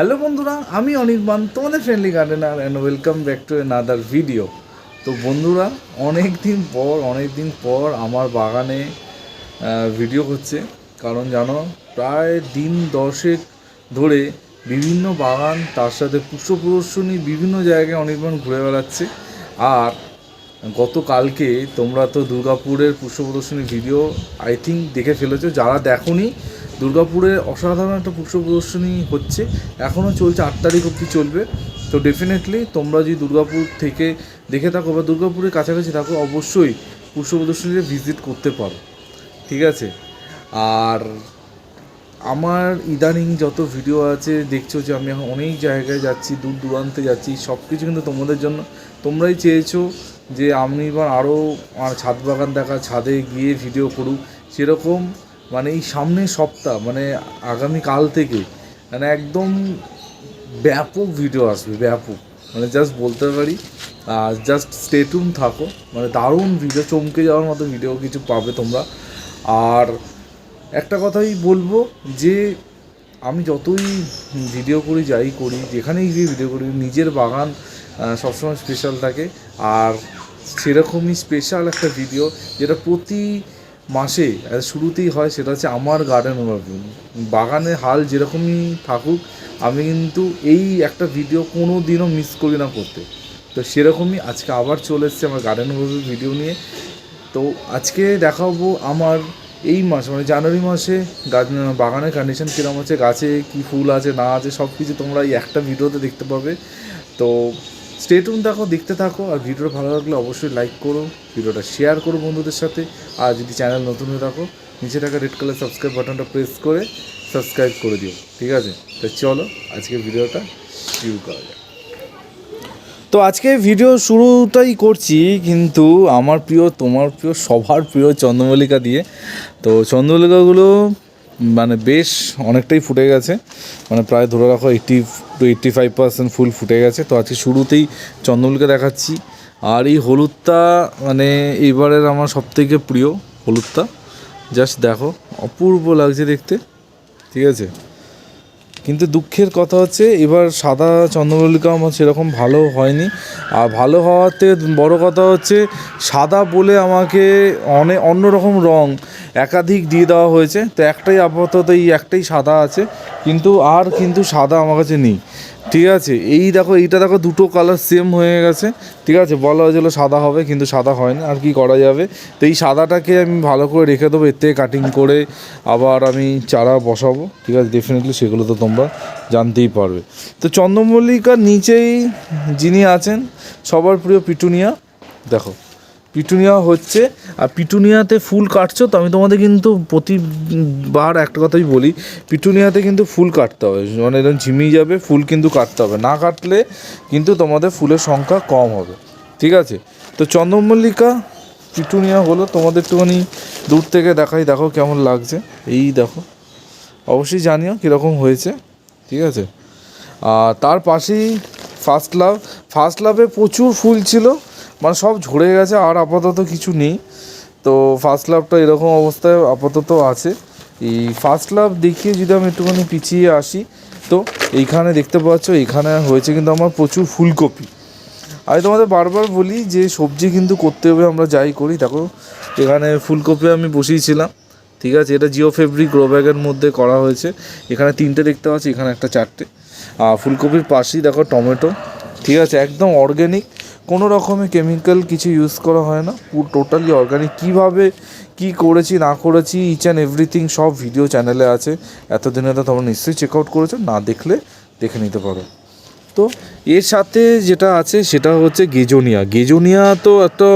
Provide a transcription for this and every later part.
Hello বন্ধুরা, আমি অনির্বাণ, তোমাদের friendly gardener and welcome back to another video তো বন্ধুরা অনেক দিন পর অনেক দিন পর আমার বাগানে ভিডিও হচ্ছে। কারণ জানো, প্রায় দিন দশেক ধরে বিভিন্ন বাগান, তার সাথে পুষ্প প্রদর্শনী, বিভিন্ন জায়গায় অনির্বাণ ঘুরে বেড়াচ্ছে। আর গতকালকে তোমরা তো দুর্গাপুরের পুষ্প প্রদর্শনী ভিডিও আই থিঙ্ক দেখে ফেলেছো। যারা দেখোনি দুর্গাপুরে অসাধারণ একটা পুষ্প প্রদর্শনী হচ্ছে। এখনও চলছে, আট তারিখ অবধি চলবে। তো ডেফিনেটলি তোমরা যদি দুর্গাপুর থেকে দেখে থাকো বা দুর্গাপুরের কাছাকাছি থাকো, অবশ্যই পুষ্প প্রদর্শনীতে ভিজিট করতে পারো। ঠিক আছে? আর আমার ইদানিং যত ভিডিও আছে, দেখছ যে আমি এখন অনেক জায়গায় যাচ্ছি, দূর দূরান্তে যাচ্ছি সব কিছু কিন্তু তোমাদের জন্য। তোমরাই চেয়েছো যে আমি এবার আরও আমার ছাদ বাগান দেখা, ছাদে গিয়ে ভিডিও করুক। সেরকম মানে এই সামনের সপ্তাহ মানে আগামী কাল থেকে মানে একদম ব্যাপক ভিডিও আসবে, ব্যাপক। মানে জাস্ট বলতে পারি, আর জাস্ট স্টেটুন থাকো। মানে দারুণ ভিডিও চমকে যাওয়ার মতো ভিডিও কিছু পাবে তোমরা। আর একটা কথাই বলব যে, আমি যতই ভিডিও করি, যাই করি, যেখানেই গিয়ে ভিডিও করি, নিজের বাগান সবসময় স্পেশাল থাকে। আর সেরকমই স্পেশাল একটা ভিডিও যেটা প্রতি মাসে শুরুতেই হয়, সেটা হচ্ছে আমার গার্ডেন ওভারভিউ বাগানের হাল যেরকমই থাকুক, আমি কিন্তু এই একটা ভিডিও কোনো দিনও মিস করি না করতে। তো সেরকমই আজকে আবার চলে এসেছে আমার গার্ডেন ওভারভিউ ভিডিও নিয়ে। তো আজকে দেখাবো আমার এই মাস মানে জানুয়ারি মাসে গাছ বাগানের কন্ডিশন কীরকম আছে, গাছে কী ফুল আছে, না আছে সব কিছু তোমরা এই একটা ভিডিওতে দেখতে পাবে। তো স্টেটুন দেখো দেখতে থাকো, আর ভিডিওটা ভালো লাগলে অবশ্যই লাইক করো, ভিডিওটা শেয়ার করো বন্ধুদের সাথে, আর যদি চ্যানেল নতুন হয়ে থাকো, নিচে থাকা রেড কালার সাবস্ক্রাইব বাটনটা প্রেস করে সাবস্ক্রাইব করে দিও, ঠিক আছে? তো চলো, আজকে ভিডিওটা শুরু করা যাক। তো আজকে ভিডিও শুরুটাই করছি, কিন্তু আমার প্রিয়, তোমার প্রিয়, সবার প্রিয় চন্দ্রমল্লিকা দিয়ে। তো চন্দ্রমল্লিকাগুলো মানে বেশ অনেকটাই ফুটে গেছে। মানে প্রায় ধরে রাখো eighty to eighty five percent ফুল ফুটে গেছে। তো আজকে শুরুতেই চন্দনকে দেখাচ্ছি। আর এই হলুদটা মানে এইবারের আমার সবথেকে প্রিয় হলুদটা। জাস্ট দেখো, অপূর্ব লাগছে দেখতে। ঠিক আছে? কিন্তু দুঃখের কথা হচ্ছে, এবার সাদা চন্দ্রমল্লিকা আমার সেরকম ভালো হয়নি। আর ভালো হওয়ার থেকে বড় কথা হচ্ছে, সাদা বলে আমাকে অনেক অন্যরকম রং একাধিক দিয়ে দেওয়া হয়েছে। তো একটাই আপাতত এই একটাই সাদা আছে, কিন্তু আর কিন্তু সাদা আমার কাছে নেই। ঠিক আছে, এই দেখো, এইটা দেখো, দুটো কালার সেম হয়ে গেছে। ঠিক আছে, বলা হয়েছিল সাদা হবে, কিন্তু সাদা হয় না আর কি করা যাবে? তো এই সাদাটাকে আমি ভালো করে রেখে দেবো, এর থেকে কাটিং করে আবার আমি চারা বসাবো। ঠিক আছে ডেফিনেটলি সেগুলো তো তোমরা জানতেই পারবে। তো চন্দ্রমল্লিকার নিচেই যিনি আছেন, সবার প্রিয় পিটুনিয়া, দেখো। পিটুনিয়া হচ্ছে, আর পিটুনিয়াতে ফুল কাটছো তো আমি তোমাদের কিন্তু প্রতিবার একটা কথাই বলি, পিটুনিয়াতে কিন্তু ফুল কাটতে হবে মানে এরকম ঝিমিয়ে যাবে, ফুল কিন্তু কাটতে হবে। না কাটলে কিন্তু তোমাদের ফুলের সংখ্যা কম হবে, ঠিক আছে? তো চন্দ্রমল্লিকা পিটুনিয়া হলো, তোমাদের একটুখানি দূর থেকে দেখাই, দেখো কেমন লাগছে। এই দেখো, অবশ্যই জানিও কীরকম হয়েছে, ঠিক আছে? আর তার পাশেই ফার্স্ট লাভ ফার্স্ট লাভে প্রচুর ফুল ছিল মানে সব ঝরে গেছে, আর আপাতত কিছু নেই। তো ফার্স্ট লাভটা এরকম অবস্থায় আপাতত আছে। এই ফার্স্ট লাভ দেখিয়ে যদি আমি একটুখানি পিছিয়ে আসি, তো এইখানে দেখতে পাচ্ছ এখানে হয়েছে কিন্তু আমার প্রচুর ফুলকপি। আমি তোমাদের বারবার বলি যে সবজি কিন্তু করতে হবে, আমরা যাই করি। দেখো, এখানে ফুলকপি আমি বসিয়েছিলাম, ঠিক আছে? এটা জিও ফেব্রিক গ্রো ব্যাগের মধ্যে করা হয়েছে। এখানে তিনটে দেখতে পাচ্ছি, এখানে একটা চারটে। আর ফুলকপির পাশেই দেখো টমেটো, ঠিক আছে? একদম অর্গ্যানিক কোনো রকমের কেমিক্যাল কিছু ইউজ করা হয় না। পুরো টোটালি অর্গানিক কীভাবে, কি করেছি, না করেছি ইচ অ্যান্ড এভরিথিং সব ভিডিও চ্যানেলে আছে। এতদিনে তো তোমরা নিশ্চয়ই চেক আউট করেছ, না দেখলে দেখে নিতে পারো। তো এর সাথে যেটা আছে, সেটা হচ্ছে গেজোনিয়া। গেজোনিয়া তো একটা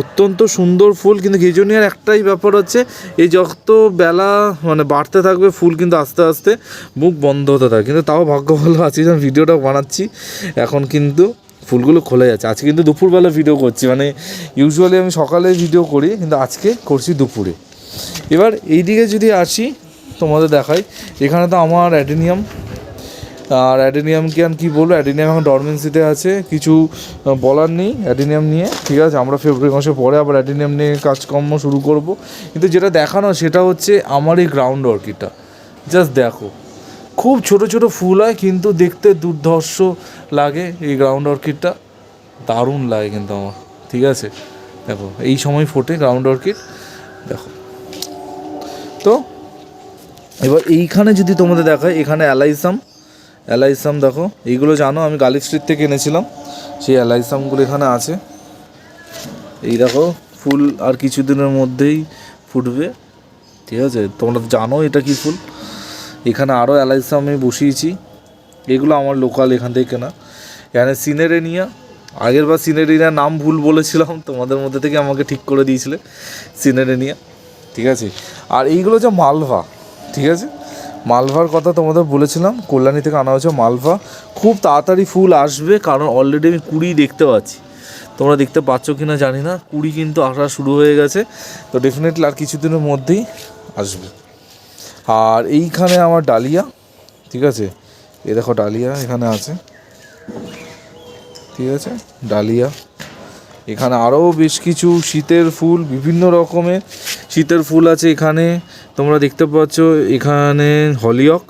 অত্যন্ত সুন্দর ফুল, কিন্তু গেজোনিয়ার একটাই ব্যাপার হচ্ছে এই যত বেলা মানে বাড়তে থাকবে, ফুল কিন্তু আস্তে আস্তে মুখ বন্ধ হতে থাকে। কিন্তু তাও ভাগ্য ভালো আছি যখন ভিডিওটা বানাচ্ছি, এখন কিন্তু ফুলগুলো খোলা যাচ্ছে আজকে কিন্তু দুপুরবেলা ভিডিও করছি। মানে ইউজুয়ালি আমি সকালে ভিডিও করি, কিন্তু আজকে করছি দুপুরে। এবার এইদিকে যদি আসি, তোমাদের দেখাই। এখানে তো আমার অ্যাডেনিয়াম। আর অ্যাডেনিয়ামকে আমি কী বলব? অ্যাডেনিয়াম এখন ডরমেন্সিতে আছে। কিছু বলার নেই অ্যাডেনিয়াম নিয়ে। ঠিক আছে? আমরা ফেব্রুয়ারি মাসে পরে আবার অ্যাডেনিয়াম নিয়ে কাজকর্ম শুরু করব। কিন্তু যেটা দেখানো, সেটা হচ্ছে আমার এই গ্রাউন্ড অর্কিডটা জাস্ট দেখো। খুব ছোট ছোট ফুল হয়, কিন্তু দেখতে দুর্ধর্ষ লাগে এই গ্রাউন্ড অর্কিডটা দারুণ লাগে কিন্তু আমার, ঠিক আছে? দেখো, এই সময় ফোটে গ্রাউন্ড অর্কিড দেখো। তো, এবার এইখানে যদি তোমাদের দেখায় এখানে অ্যালাইসাম অ্যালাইসাম দেখো, এইগুলো জানো, আমি গালি স্ট্রিট থেকে এনেছিলাম, সেই অ্যালাইসামগুলো এখানে আছে। এই দেখো, ফুল আর কিছুদিনের মধ্যেই ফুটবে, ঠিক আছে? তোমরা জানো এটা কি ফুল। এখানে আরও অ্যালাইসাম আমি বসিয়েছি। এগুলো আমার লোকাল এখান থেকে কেনা। এখানে সিনেরেনিয়া। আগের বার নাম ভুল বলেছিলাম, তোমাদের মধ্যে থেকে আমাকে ঠিক করে দিয়েছিলে। সিনেরেনিয়া, ঠিক আছে? আর এইগুলো হচ্ছে মালভা, ঠিক আছে? মালভার কথা তোমাদের বলেছিলাম, কল্যাণী থেকে আনা হয়েছে মালভা। খুব তাড়াতাড়ি ফুল আসবে, কারণ অলরেডি আমি কুড়ি দেখতে পাচ্ছি। তোমরা দেখতে পাচ্ছ কি না জানি না, কুড়ি কিন্তু আসা শুরু হয়ে গেছে। তো ডেফিনেটলি আর কিছুদিনের মধ্যেই আসবে। আর এইখানে আমার ডালিয়া, ঠিক আছে? এ দেখো ডালিয়া এখানে আছে। ঠিক আছে? ডালিয়া। এখানে আরও বেশ কিছু শীতের ফুল, বিভিন্ন রকমের শীতের ফুল আছে এখানে। তোমরা দেখতে পাচ্ছ এখানে হলিয়ক,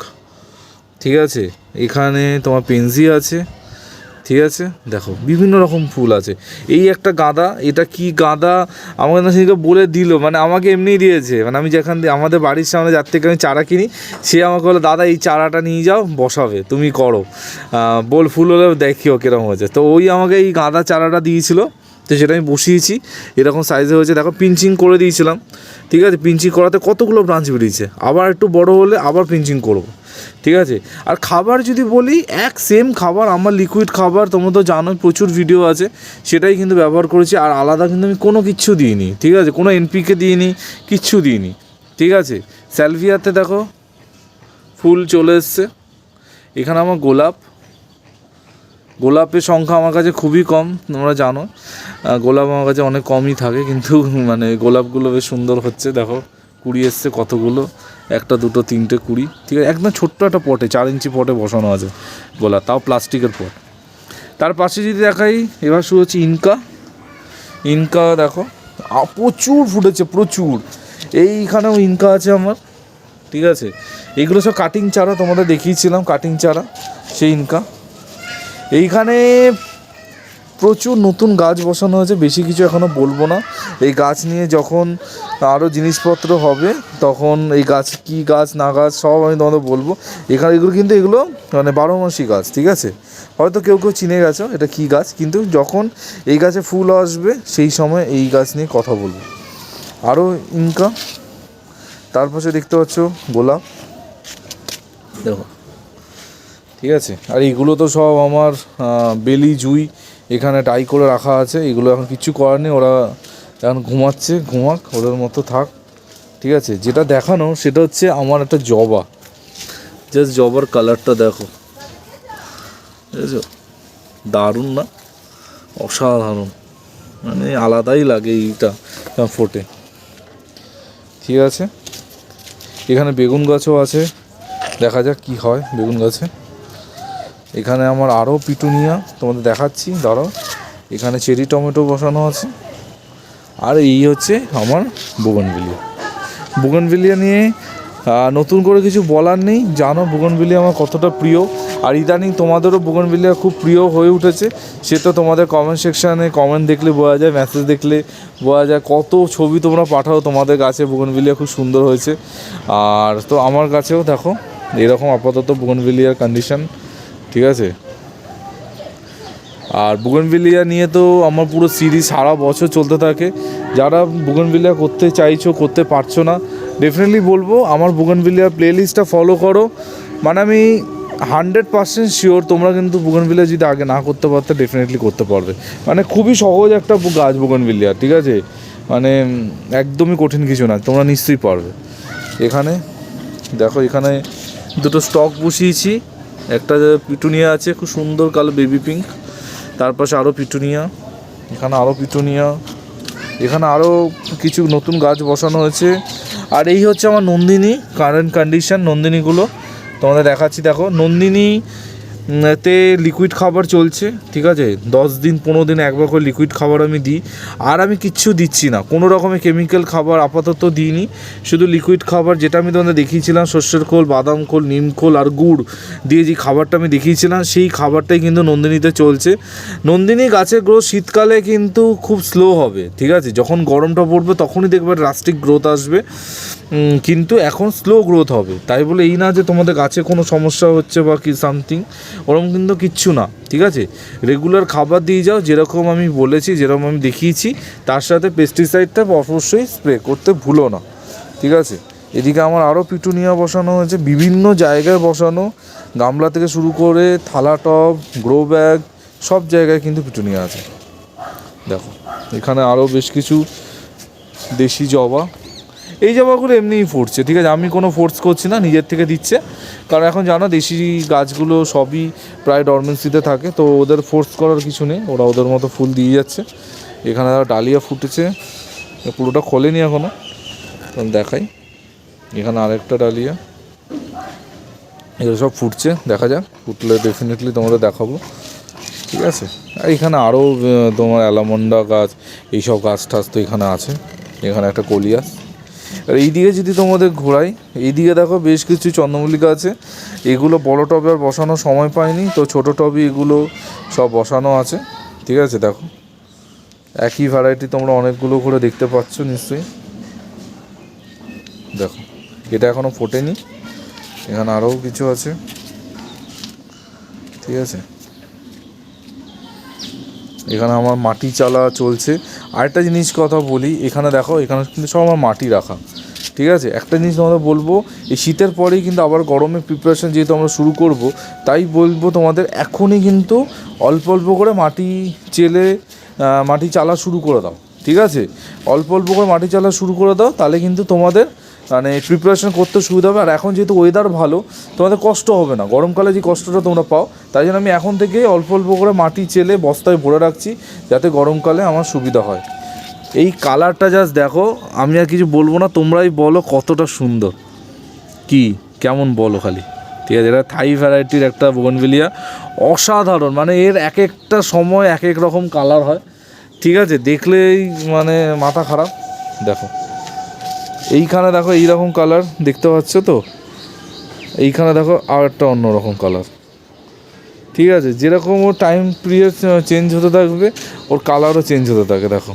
ঠিক আছে? এখানে তোমার পেনজি আছে। ঠিক আছে? দেখো, বিভিন্ন রকম ফুল আছে। এই একটা গাঁদা, এটা কি গাঁদা? আমাকে না সেদিকে বলে দিল মানে আমাকে এমনিই দিয়েছে। মানে আমি যেখান দিয়ে, আমাদের বাড়ির সামনে যার থেকে আমি চারা কিনি, সে আমাকে বলে, দাদা, এই চারাটা নিয়ে যাও, বসাবে, তুমি করো। বল, ফুল হলে দেখিও কীরকম হয়েছে। তো ওই আমাকে এই গাঁদা চারাটা দিয়েছিল, তো সেটা আমি বসিয়েছি, এরকম সাইজে হয়েছে। দেখো পিঞ্চিং করে দিয়েছিলাম, ঠিক আছে? পিঞ্চিং করাতে কতগুলো ব্রাঞ্চ বেরিয়েছে? আবার একটু বড় হলে আবার পিঞ্চিং করব। ঠিক আছে? আর খাবার যদি বলি, এক সেম খাবার, আমার লিকুইড খাবার, তোমরা তো জানো প্রচুর ভিডিও আছে, সেটাই কিন্তু ব্যবহার করেছি, আর আলাদা কিন্তু আমি কোনো কিচ্ছু দিইনি, ঠিক আছে? কোনো এনপিকে দিইনি, কিচ্ছু দিইনি, ঠিক আছে? স্যালভিয়াতে দেখো, ফুল চলে এসছে, এখানে আমার গোলাপ, গোলাপের সংখ্যা আমার কাছে খুবই কম, তোমরা জানো গোলাপ আমার কাছে অনেক কমই থাকে, কিন্তু মানে গোলাপগুলো বেশ সুন্দর হচ্ছে, দেখো, কুড়ি এসছে কতগুলো একটা, দুটো, তিনটে, কুড়ি, ঠিক আছে? একদম ছোট্ট একটা পটে চার ইঞ্চি পটে বসানো আছে গোলা, তাও প্লাস্টিকের পট। তার পাশে যদি দেখাই, এবার শুরু হচ্ছে ইনকা। ইনকা, দেখো প্রচুর ফুটেছে, প্রচুর। এইখানেও ইনকা আছে আমার, ঠিক আছে? এইগুলো সব কাটিং চারা, তোমাদের দেখিয়েছিলাম কাটিং চারা, সেই ইনকা। এইখানে প্রচুর নতুন গাছ বসানো হয়েছে বেশি কিছু এখনও বলব না। এই গাছ নিয়ে যখন আরও জিনিসপত্র হবে তখন এই গাছ কি গাছ না গাছ সব আমি তোমাদের বলব। এখানে এগুলো কিন্তু এগুলো মানে বারো মাসি গাছ ঠিক আছে? হয়তো কেউ কেউ চিনে গেছো এটা কি গাছ কিন্তু যখন এই গাছে ফুল আসবে সেই সময় এই গাছ নিয়ে কথা বলব। আরও ইনকা তার পাশে দেখতে পাচ্ছ গোলাপ। দেখো। ঠিক আছে? আর এইগুলো তো সব আমার বেলি জুই এখানে টাই করে রাখা আছে, এগুলো এখন কিচ্ছু করার নেই, ওরা এখন ঘুমাচ্ছে, ঘুমাক, ওদের মতো থাক, ঠিক আছে? যেটা দেখানো সেটা হচ্ছে আমার একটা জবা। জাস্ট জবার কালারটা দেখো। বুঝেছ দারুণ না? অসাধারণ। মানে আলাদাই লাগে এইটা ফোটে। ঠিক আছে? এখানে বেগুন গাছও আছে। দেখা যাক কি হয় বেগুন গাছে। এখানে আমার আরও পিটুনিয়া তোমাদের দেখাচ্ছি, দাঁড়াও। এখানে চেরি টমেটো বসানো আছে। আর এই হচ্ছে আমার বুগনভিলিয়া। বুগনভিলিয়া নিয়ে নতুন করে কিছু বলার নেই। জানো বুগনভিলিয়া আমার কতটা প্রিয়। আর ইদানিং তোমাদেরও বুগনভিলিয়া খুব প্রিয় হয়ে উঠেছে। সে তো তোমাদের কমেন্ট সেকশানে কমেন্ট দেখলে বোঝা যায় মেসেজ দেখলে বোঝা যায়। কত ছবি তোমরা পাঠাও তোমাদের গাছে, বুগনভিলিয়া খুব সুন্দর হয়েছে। আর তো আমার কাছেও দেখো, এরকম আপাতত বুগনভিলিয়ার কন্ডিশন ঠিক আছে? আর বুগনভিলিয়া নিয়ে তো আমার পুরো সিরিজ সারা বছর চলতে থাকে। যারা বুগনভিলিয়া করতে চাইছো, করতে পারছ না ডেফিনেটলি বলব, আমার বুগনভিলিয়ার প্লেলিস্টটা ফলো করো। মানে আমি হান্ড্রেড পার্সেন্ট শিওর তোমরা কিন্তু বুগনভিলিয়া যদি আগে না করতে পারতে ডেফিনেটলি করতে পারবে। মানে খুবই সহজ একটা গাছ বুগনভিলিয়া ঠিক আছে? মানে একদমই কঠিন কিছু না, তোমরা নিশ্চয়ই পারবে। এখানে, দেখো, এখানে দুটো স্টক বসিয়েছি। একটা পিটুনিয়া আছে, খুব সুন্দর কালো বেবি পিঙ্ক তার পাশে আরও পিটুনিয়া, এখানে আরও পিটুনিয়া। এখানে আরও কিছু নতুন গাছ বসানো হয়েছে। আর এই হচ্ছে আমার নন্দিনী কারেন্ট কন্ডিশন নন্দিনীগুলো। তোমাদের দেখাচ্ছি, দেখো। নন্দিনী এতে লিকুইড খাবার চলছে, ঠিক আছে? দশ দিন, পনেরো দিন একবার করে লিকুইড খাবার আমি দিই। আর আমি কিচ্ছু দিচ্ছি না। কোনো রকমের কেমিক্যাল খাবার আপাতত দিইনি। শুধু লিকুইড খাবার যেটা আমি তোমাদের দেখিয়েছিলাম শস্যের খোল, বাদাম খোল, নিম খোল আর গুড় দিয়ে যে খাবারটা আমি দেখিয়েছিলাম, সেই খাবারটাই কিন্তু নন্দিনীতে চলছে। নন্দিনী গাছের গ্রোথ শীতকালে কিন্তু খুব স্লো হবে, ঠিক আছে? যখন গরমটা পড়বে তখনই দেখবে রাস্টিক গ্রোথ আসবে। কিন্তু এখন স্লো গ্রোথ হবে। তাই বলে এই না যে তোমাদের গাছে কোনো সমস্যা হচ্ছে বা কি সামথিং ওরকম কিন্তু কিচ্ছু না, ঠিক আছে? রেগুলার খাবার দিয়ে যাও, যেরকম আমি বলেছি, যেরকম আমি দেখিয়েছি, তার সাথে পেস্টিসাইডটা অবশ্যই স্প্রে করতে ভুলো না, ঠিক আছে? এদিকে আমার আরও পিটুনিয়া বসানো হয়েছে, বিভিন্ন জায়গায় বসানো। গামলা থেকে শুরু করে থালা টব গ্রো ব্যাগ সব জায়গায় কিন্তু পিটুনিয়া আছে। দেখো, এখানে আরও বেশ কিছু দেশি জবা। এই জবাগুলো এমনিই ফুটছে ঠিক আছে? আমি কোনো ফোর্স করছি না, নিজের থেকে দিচ্ছে। কারণ এখন জানো, দেশি গাছগুলো সবই প্রায় ডরমেন্সিতে থাকে, তো ওদের ফোর্স করার কিছু নেই। ওরা ওদের মতো ফুল দিয়ে যাচ্ছে। এখানে ডালিয়া ফুটেছে। পুরোটা খোলেনি এখনও দেখাই। এখানে আরেকটা ডালিয়া। এগুলো সব ফুটছে, দেখা যাক। ফুটলে ডেফিনেটলি তোমাদের দেখাবো। ঠিক আছে? আর এখানে আরও তোমার অ্যালামন্ডা গাছ, এইসব গাছ টাছ তো এখানে আছে। এখানে একটা কলিয়াস আর এইদিকে যদি তোমাদের ঘোরাই এইদিকে দেখো বেশ কিছু চন্দ্রমল্লিকা আছে। এগুলো বড় টবে আর বসানোর সময় পাইনি, তো ছোট টবে এগুলো সব বসানো আছে। ঠিক আছে, দেখো। একই ভ্যারাইটি তোমরা অনেকগুলো করে দেখতে পাচ্ছ নিশ্চয়ই। দেখো, এটা এখনও ফোটেনি, এখানে আরও কিছু আছে। ঠিক আছে? এখানে আমার মাটি চালা চলছে। আরেকটা জিনিস কথা বলি, এখানে দেখো, এখানে কিন্তু সব আমার মাটি রাখা। ঠিক আছে? একটা জিনিস তোমাদের বলব, এই শীতের পরেই কিন্তু আবার গরমের প্রিপারেশন যেহেতু আমরা শুরু করব, তাই বলব তোমাদের এখনই কিন্তু অল্প অল্প করে মাটি চেলে মাটি চালা শুরু করে দাও। ঠিক আছে? অল্প অল্প করে মাটি চালা শুরু করে দাও, তাহলে কিন্তু তোমাদের মানে প্রিপারেশন করতে সুবিধা হবে, আর এখন যেহেতু ওয়েদার ভালো, তোমাদের কষ্ট হবে না। গরমকালে যে কষ্টটা তোমরা পাও, তাই জন্য আমি এখন থেকে অল্প অল্প করে মাটি চেলে বস্তায় ভরে রাখছি, যাতে গরমকালে আমার সুবিধা হয়। এই কালারটা জাস্ট দেখো, আমি আর কিছু বলব না, তোমরাই বলো কতটা সুন্দর। কি? কেমন বলো খালি। ঠিক আছে, এটা থাই ভ্যারাইটির একটা বোগনভিলিয়া অসাধারণ মানে এর এক একটা সময় এক এক রকম কালার হয়। ঠিক আছে, দেখলেই মানে মাথা খারাপ। দেখো। এইখানে দেখো এইরকম কালার দেখতে পাচ্ছ তো? এইখানে দেখো আর একটা অন্যরকম কালার ঠিক আছে, যেরকম ওর টাইম পিরিয়ড চেঞ্জ হতে থাকবে, ওর কালারও চেঞ্জ হতে থাকে, দেখো।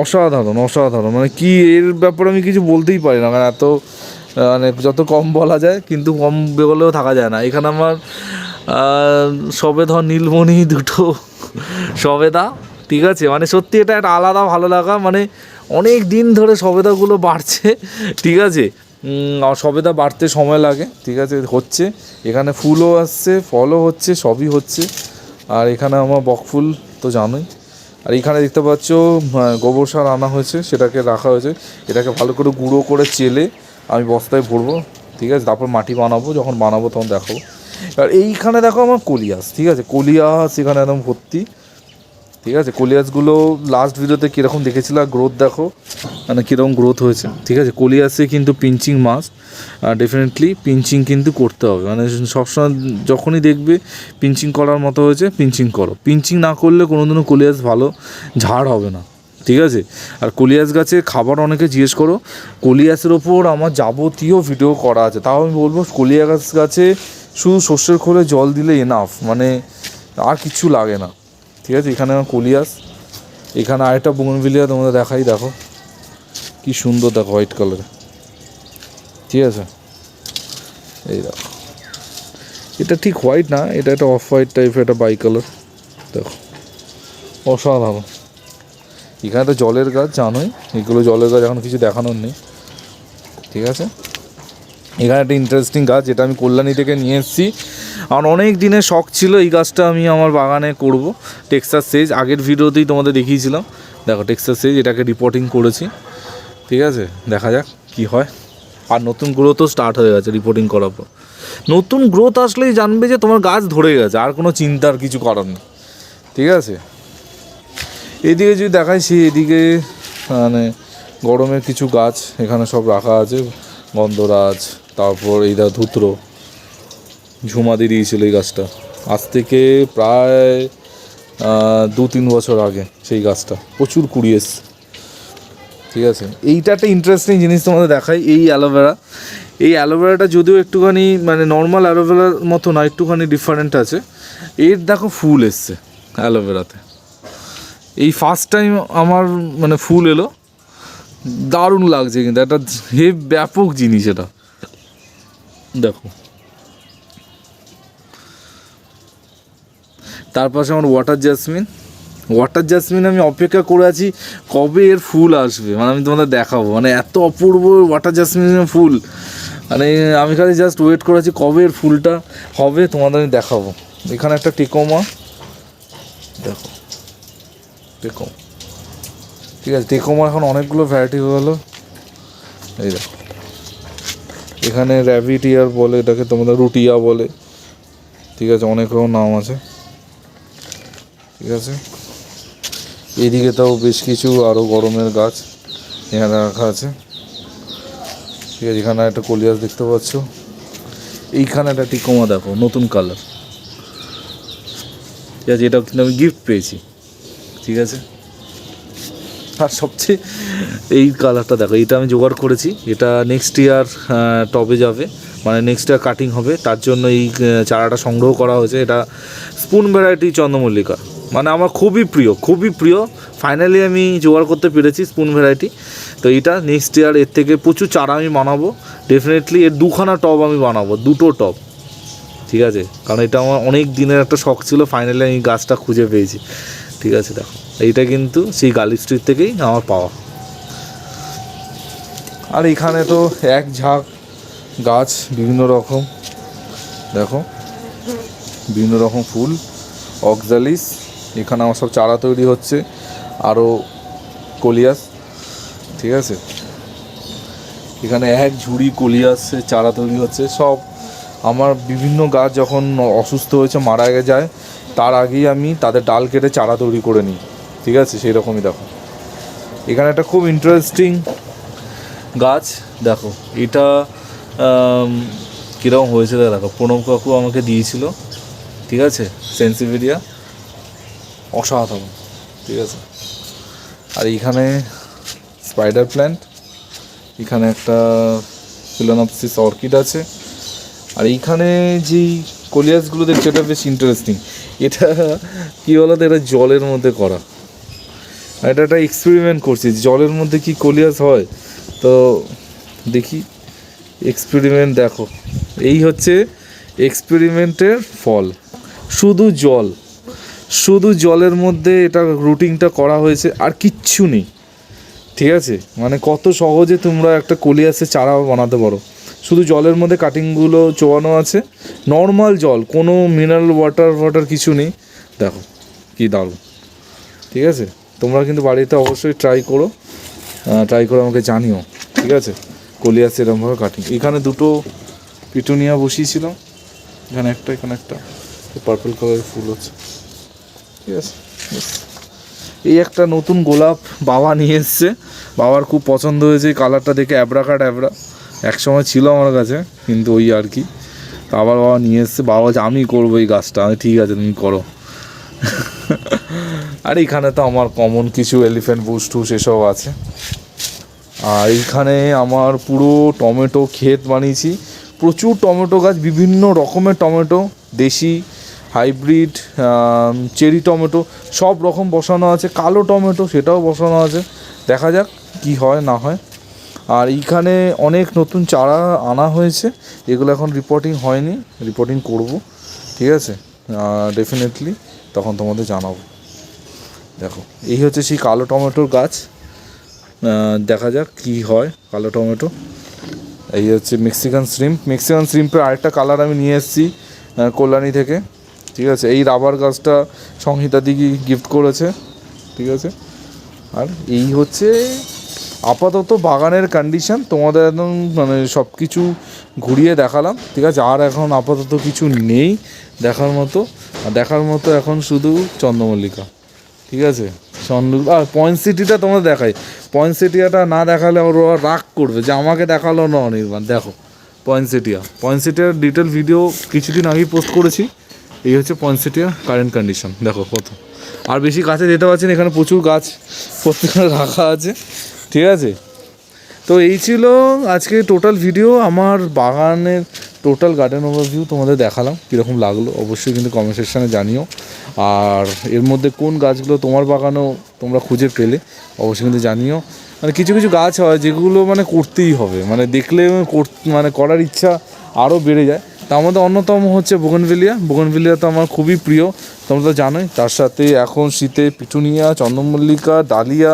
অসাধারণ অসাধারণ। মানে কি এর ব্যাপারে আমি কিছু বলতেই পারি না মানে এত মানে যত কম বলা যায়, কিন্তু কম বলেও থাকা যায় না। এখানে আমার সবে সবেধা নীলমণি দুটো, সবেদা, ঠিক আছে? মানে সত্যি এটা একটা আলাদা ভালো লাগা মানে অনেক দিন ধরে সবেদাগুলো বাড়ছে, ঠিক আছে? সবেদা বাড়তে সময় লাগে, ঠিক আছে? হচ্ছে, এখানে ফুলও আসছে, ফলও হচ্ছে, সবই হচ্ছে। আর এখানে আমার বকফুল তো জানোই। আর এখানে দেখতে পাচ্ছ গোবর সার আনা হয়েছে, সেটাকে রাখা হয়েছে। এটাকে ভালো করে গুঁড়ো করে চেলে আমি বস্তায় ভরবো, ঠিক আছে? তারপর মাটি বানাবো, যখন বানাবো তখন দেখাবো। আর এইখানে দেখো আমার কলিয়াস, ঠিক আছে? কলিয়াস এখানে একদম ভর্তি। ঠিক আছে? কলিয়াসগুলো লাস্ট ভিডিওতে কীরকম দেখেছিল? গ্রোথ দেখো। মানে কীরকম গ্রোথ হয়েছে। ঠিক আছে? কলিয়াসে কিন্তু পিঞ্চিং মাস্ট ডেফিনেটলি পিঞ্চিং কিন্তু করতে হবে। মানে সবসময় যখনই দেখবে পিঞ্চিং করার মতো হয়েছে পিঞ্চিং করো। পিঞ্চিং না করলে কোনোদিনও কলিয়াস ভালো ঝাড় হবে না। ঠিক আছে? আর কলিয়াস গাছে খাবার অনেকে জিজ্ঞেস করো, কলিয়াসের ওপর আমার যাবতীয় ভিডিও করা আছে? তাও আমি বলব, কলিয়াস গাছে শুধু শস্যের খোলে জল দিলে এনাফ মানে আর কিছু লাগে না। ঠিক আছে, এখানে আমার কলিয়াস। এখানে আরেকটা বুগনভিলিয়া তোমাদের দেখাই, দেখো। কি সুন্দর, দেখো, হোয়াইট কালারে। ঠিক আছে? এই দেখো। এটা ঠিক হোয়াইট না, এটা একটা অফ হোয়াইট টাইপের একটা বাই কালার, দেখো। অসাধারণ। এখানে তো জলের গাছ, জানোই। এগুলো জলের গাছ এখন কিছু দেখানোর নেই। ঠিক আছে? এখানে একটা ইন্টারেস্টিং গাছ, যেটা আমি কল্যাণী থেকে নিয়ে এসেছি। আর অনেক দিনের শখ ছিল এই গাছটা আমি আমার বাগানে করব। টেক্সাস সেজ আগের ভিডিওতেই তোমাদের দেখিয়েছিলাম। দেখো টেক্সাস সেজ এটাকে রিপোর্টিং করেছি। ঠিক আছে? দেখা যাক কি হয়। আর নতুন গ্রোথও স্টার্ট হয়ে গেছে রিপোর্টিং করার পর। নতুন গ্রোথ আসলেই জানবে যে তোমার গাছ ধরে গেছে, আর কোনো চিন্তার কিছু করার নেই। ঠিক আছে? এদিকে যদি দেখাই সে এদিকে মানে গরমের কিছু গাছ এখানে সব রাখা আছে। গন্ধরাজ তারপর এই দা ধুত্র। ঝুমা দিয়ে দিয়েছিল এই গাছটা। আজ থেকে প্রায় দু তিন বছর আগে সেই গাছটা। প্রচুর কুড়ি এসছে ঠিক আছে? এইটা একটা ইন্টারেস্টিং জিনিস তোমাদের দেখাই, এই অ্যালোভেরা এই অ্যালোভেরাটা যদিও একটুখানি মানে নর্মাল অ্যালোভেরার মতো না একটুখানি ডিফারেন্ট আছে। এর দেখো ফুল এসছে অ্যালোভেরাতে এই ফার্স্ট টাইম আমার মানে ফুল এলো। দারুণ লাগছে কিন্তু, একটা হে ব্যাপক জিনিস এটা। দেখো। তার পাশে আমার ওয়াটার জাসমিন ওয়াটার জাসমিন আমি অপেক্ষা করে আছি কবে এর ফুল আসবে। মানে আমি তোমাদের দেখাবো। মানে এত অপূর্ব ওয়াটার জাসমিনের ফুল। মানে আমি খালি জাস্ট ওয়েট করে আছি কবে এর ফুলটা হবে, তোমাদের আমি দেখাবো। এখানে একটা টেকোমা। দেখো। টেকোম। ঠিক আছে, টেকোমা এখন অনেকগুলো ভ্যারাইটি হয়ে গেলো এই দেখো। এখানে র্যাবিট ইয়ার বলে, এটাকে তোমাদের রুটিয়া বলে। ঠিক আছে, অনেক রকম নাম আছে। ঠিক আছে? এদিকে তাও বেশ কিছু আরও গরমের গাছ এখানে রাখা আছে। ঠিক আছে, এখানে একটা কলিয়াস দেখতে পাচ্ছ। এইখানে একটা টিকোমা দেখো, নতুন কালার ঠিক আছে এটা কিন্তু আমি গিফট পেয়েছি। ঠিক আছে? আর সবচেয়ে এই কালারটা দেখো, এটা আমি জোগাড় করেছি। এটা নেক্সট ইয়ার টবে যাবে। মানে নেক্সট ইয়ার কাটিং হবে। তার জন্য এই চারাটা সংগ্রহ করা হয়েছে। এটা স্পুন ভ্যারাইটি চন্দ্রমল্লিকা। মানে আমার খুবই প্রিয় খুবই প্রিয়। ফাইনালি আমি জোগাড় করতে পেরেছি স্পুন ভ্যারাইটি তো এটা নেক্সট ইয়ার এর থেকে প্রচুর চারা আমি বানাবো। ডেফিনেটলি এর দুখানা টব আমি বানাবো, দুটো টব ঠিক আছে? কারণ এটা আমার অনেক দিনের একটা শখ ছিল। ফাইনালি আমি গাছটা খুঁজে পেয়েছি। ঠিক আছে, দেখো। এইটা কিন্তু সেই গালি স্ট্রিট থেকেই আমার পাওয়া। আর এখানে তো এক ঝাঁক গাছ, বিভিন্ন রকম। দেখো, বিভিন্ন রকম ফুল। অক্সালিস, এখানে আমার সব চারা তৈরি হচ্ছে। আরও কলিয়াস, ঠিক আছে? এখানে এক ঝুড়ি কলিয়াসের চারা তৈরি হচ্ছে। সব, আমার বিভিন্ন গাছ যখন অসুস্থ হয়েছে, মারা যায় তার আগেই আমি তাদের ডাল কেটে চারা তৈরি করে নিই। ঠিক আছে? সেই রকমই দেখো। এখানে একটা খুব ইন্টারেস্টিং গাছ। দেখো, এটা কীরকম হয়েছে দেখো। প্রণব কাকু আমাকে দিয়েছিল। ঠিক আছে? সেন্সিভিরিয়া অসাধারণ। ঠিক আছে? আর এইখানে স্পাইডার প্ল্যান্ট এখানে একটা ফিলোনপসিস অর্কিড আছে। আর এইখানে যেই কলিয়াসগুলো দেখছি, এটা বেশ ইন্টারেস্টিং এটা কী বলো তো এটা জলের মধ্যে করা। এটা একটা এক্সপেরিমেন্ট করছি, জলের মধ্যে কি কলিয়াস হয়? তো দেখি এক্সপেরিমেন্ট দেখো। এই হচ্ছে এক্সপেরিমেন্টের ফল। শুধু জল। শুধু জলের মধ্যে এটা রুটিংটা করা হয়েছে, আর কিচ্ছু নেই। ঠিক আছে? মানে কত সহজে তোমরা একটা কলিয়াসে চারা বানাতে পারো। শুধু জলের মধ্যে কাটিংগুলো চোয়ানো আছে। নর্মাল জল, কোনো মিনারেল ওয়াটার ওয়াটার কিছু নেই। দেখো, কি দারুণ। ঠিক আছে? তোমরা কিন্তু বাড়িতে অবশ্যই ট্রাই করো। ট্রাই করে আমাকে জানিও। ঠিক আছে? কলিয়াস এরকমভাবে কাটিং এখানে দুটো পিটুনিয়া বসিয়েছিলাম। এখানে একটা এখানে একটা। পার্পল কালারের ফুল হচ্ছে। ঠিক আছে। এই একটা নতুন গোলাপ বাবা নিয়ে এসছে। বাবার খুব পছন্দ হয়েছে। এই কালারটা দেখে অ্যাবরা কাট অ্যাবরা এক সময় ছিল আমার কাছে, কিন্তু ওই আর কি। তো আবার বাবা নিয়ে এসছে, বাবা বলছে, আমি করব এই গাছটা আমি ঠিক আছে, তুমি করো। আর এখানে তো আমার কমন কিছু এলিফ্যান্ট বুস টুস এসব আছে। আর এইখানে আমার পুরো টমেটো ক্ষেত বানিয়েছি। প্রচুর টমেটো গাছ, বিভিন্ন রকমের টমেটো, দেশি হাইব্রিড চেরি টমেটো, সব রকম বসানো আছে। কালো টমেটো, সেটাও বসানো আছে। দেখা যাক কি হয়, না হয়। আর এইখানে অনেক নতুন চারা আনা হয়েছে। এগুলো এখন রিপোর্টিং হয়নি রিপোর্টিং করব, ঠিক আছে? ডেফিনেটলি তখন তোমাদের জানাব। দেখো, এই হচ্ছে সেই কালো টমেটোর গাছ। দেখা যাক কি হয় কালো টমেটো। এই হচ্ছে মেক্সিকান শ্রিম্প মেক্সিকান শ্রিম্পের আরেকটা কালার আমি নিয়ে এসেছি কল্যাণী থেকে, ঠিক আছে? এই রাবার গাছটা সংহিতা দিঘি গিফট করেছে, ঠিক আছে? আর এই হচ্ছে আপাতত বাগানের কন্ডিশন তোমাদের একদম মানে সব কিছু ঘুরিয়ে দেখালাম, ঠিক আছে? আর এখন আপাতত কিছু নেই দেখার মতো। দেখার মতো এখন শুধু চন্দ্রমল্লিকা, ঠিক আছে? চন্দ্র, আর পয়েন্ট সিটিটা তোমাদের দেখাই। পয়েন্ট সিটিটা না দেখালে ওরা রাগ করবে যে আমাকে দেখাল না অনির্বাণ দেখো পয়েন্টসেটিয়া পয়েন্টসেটিয়ার ডিটেল ভিডিও কিছুদিন আগেই পোস্ট করেছি। এই হচ্ছে পয়েন্টসেটিয়া কারেন্ট কন্ডিশন দেখো কত। আর বেশি কাছে যেতে পারছি না, এখানে প্রচুর গাছ, প্রত্যেকখানে রাখা আছে। ঠিক আছে? তো এই ছিল আজকে টোটাল ভিডিও আমার বাগানের টোটাল গার্ডেন ওভারভিউ তোমাদের দেখালাম, কীরকম লাগল অবশ্যই কিন্তু কমেন্ট সেকশানে জানিও। আর এর মধ্যে কোন গাছগুলো তোমার বাগানেও তোমরা খুঁজে পেলে অবশ্যই কিন্তু জানিও। মানে কিছু কিছু গাছ হয় যেগুলো মানে করতেই হবে মানে দেখলে মানে করার ইচ্ছা আরও বেড়ে যায়। তার মধ্যে অন্যতম হচ্ছে বোগনভেলিয়া বোগনভেলিয়া তো আমার খুবই প্রিয়, তোমরা তো জানোই। তার সাথে এখন শীতে পিটুনিয়া চন্দ্রমল্লিকা ডালিয়া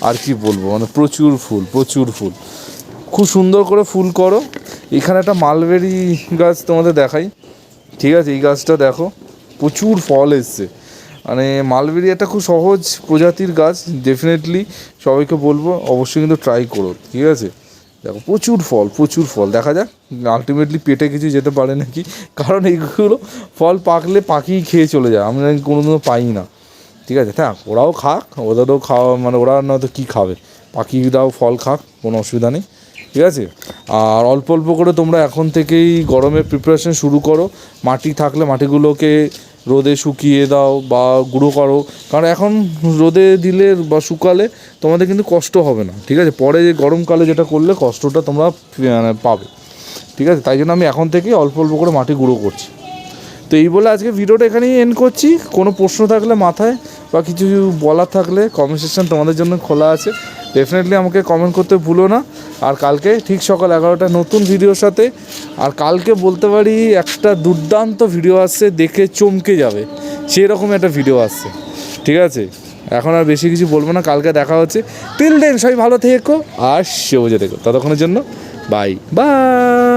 আর কি বলব? মানে প্রচুর ফুল প্রচুর ফুল। খুব সুন্দর করে ফুল করো। এখানে একটা মালবেরি গাছ তোমাদের দেখাই। ঠিক আছে, এই গাছটা দেখো। প্রচুর ফল এসছে। মানে মালবেরি একটা খুব সহজ প্রজাতির গাছ ডেফিনেটলি সবাইকে বলব, অবশ্যই কিন্তু ট্রাই করো, ঠিক আছে? দেখো, প্রচুর ফল প্রচুর ফল। দেখা যাক আলটিমেটলি পেটে কিছু যেতে পারে নাকি। কারণ এইগুলো ফল পাকলে পাখি খেয়ে চলে যায়। আমরা কোনোদিনও পাই না। ঠিক আছে, থাক, ওরাও খাক, ওদেরও খাওয়া মানে ওরা নয়তো কী খাবে? পাখিরাও ফল খাক, কোনো অসুবিধা নেই, ঠিক আছে? আর অল্প অল্প করে তোমরা এখন থেকেই গরমের প্রিপারেশন শুরু করো, মাটি থাকলে মাটিগুলোকে রোদে শুকিয়ে দাও বা গুঁড়ো করো, কারণ এখন রোদে দিলে বা শুকালে তোমাদের কিন্তু কষ্ট হবে না, ঠিক আছে? পরে যে গরমকালে যেটা করলে কষ্টটা তোমরা মানে পাবে, ঠিক আছে? তাই জন্য আমি এখন থেকেই অল্প অল্প করে মাটি গুঁড়ো করছি। তো এই বলে আজকে ভিডিওটা এখানেই এন্ড করছি। কোনো প্রশ্ন থাকলে মাথায় বা কিছু বলার থাকলে কমেন্ট সেকশন তোমাদের জন্য খোলা আছে। ডেফিনেটলি আমাকে কমেন্ট করতে ভুলো না। আর কালকে ঠিক সকাল এগারোটা নতুন ভিডিওর সাথে। আর কালকে বলতে পারি একটা দুর্দান্ত ভিডিও আসছে, দেখে চমকে যাবে। সেরকম একটা ভিডিও আসছে। ঠিক আছে? এখন আর বেশি কিছু বলব না। কালকে দেখা হচ্ছে। টিল দেন সবাই ভালো থেকো আর সবুজে থেকো ততক্ষণের জন্য বাই বাই